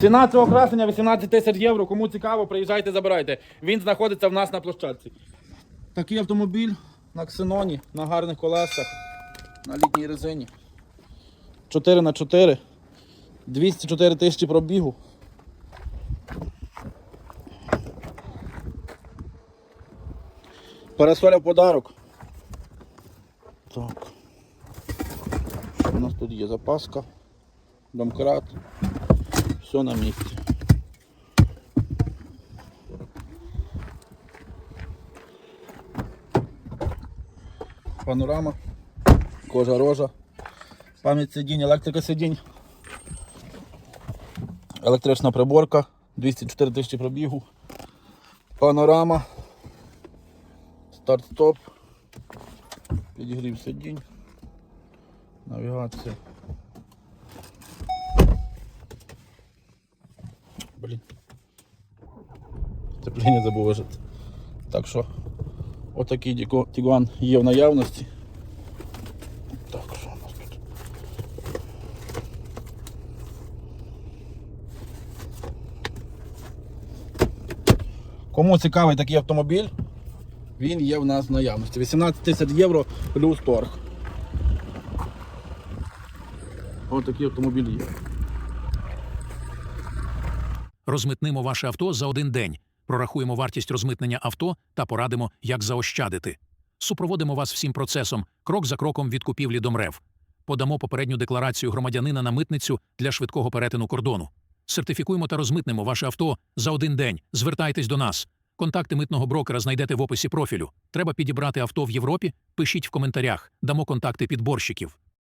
Ціна цього красення 18 тисяч євро. Кому цікаво, приїжджайте, забирайте. Він знаходиться в нас на площадці. Такий автомобіль на ксеноні, на гарних колесах, на літній резині. 4 на 4 204 тисячі пробігу. Парасоля в подарок. Так. У нас тут є? Запаска, домкрат. Все на місці. Панорама, кожа рожа, пам'ять сидінь, електрика сидінь, електрична приборка, 204 тисячі пробігу, панорама, старт-стоп, підігрів сидінь, навігація. Сцепління забув вижити. Так що, отакий Тігуан є в наявності. Так, що у нас тут? Кому цікавий такий автомобіль, він є в нас в наявності. 18 тисяч євро плюс торг. Ось такий автомобіль є. Розмитнимо ваше авто за один день. Прорахуємо вартість розмитнення авто та порадимо, як заощадити. Супроводимо вас всім процесом, крок за кроком від купівлі до МРЕВ. Подамо попередню декларацію громадянина на митницю для швидкого перетину кордону. Сертифікуємо та розмитнимо ваше авто за один день. Звертайтесь до нас. Контакти митного брокера знайдете в описі профілю. Треба підібрати авто в Європі? Пишіть в коментарях. Дамо контакти підборщиків.